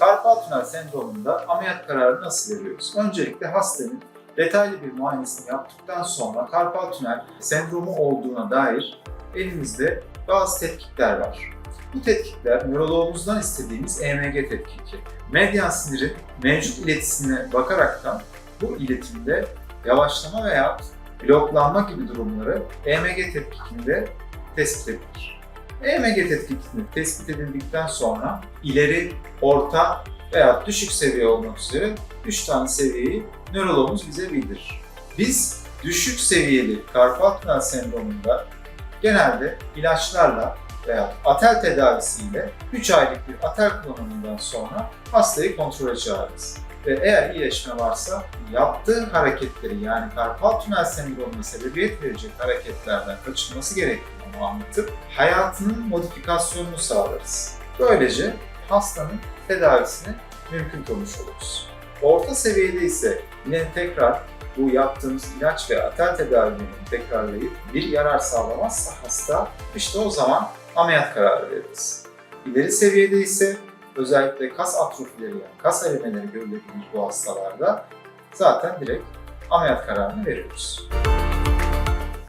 Karpal tünel sendromunda ameliyat kararı nasıl veriyoruz? Öncelikle hastanın detaylı bir muayenesini yaptıktan sonra karpal tünel sendromu olduğuna dair elimizde bazı tetkikler var. Bu tetkikler nöroloğumuzdan istediğimiz EMG tetkiki. Medyan sinirin mevcut iletisine bakaraktan bu iletimde yavaşlama veya bloklanma gibi durumları EMG tetkikinde tespit edilir. EMG tetkikini tespit edildikten sonra ileri, orta veya düşük seviye olmak üzere 3 tane seviyeyi nöroloğumuz bize bildirir. Biz düşük seviyeli karpal tünel sendromunda genelde ilaçlarla veya atel tedavisiyle 3 aylık bir atel kullanımından sonra hastayı kontrole çağırırız. Ve eğer iyileşme varsa yaptığı hareketleri yani karpal tünel sendromuna sebebiyet verecek hareketlerden kaçınması gerektiğini anlatıp hayatının modifikasyonunu sağlarız. Böylece hastanın tedavisini mümkün kılmış oluruz. Orta seviyede ise yine tekrar bu yaptığımız ilaç ve atel tedavilerini tekrarlayıp bir yarar sağlamazsa hasta işte o zaman ameliyat kararı veririz. İleri seviyede ise özellikle kas atrofileri yani kas erimeleri görülebilir bu hastalarda zaten direkt ameliyat kararını veriyoruz.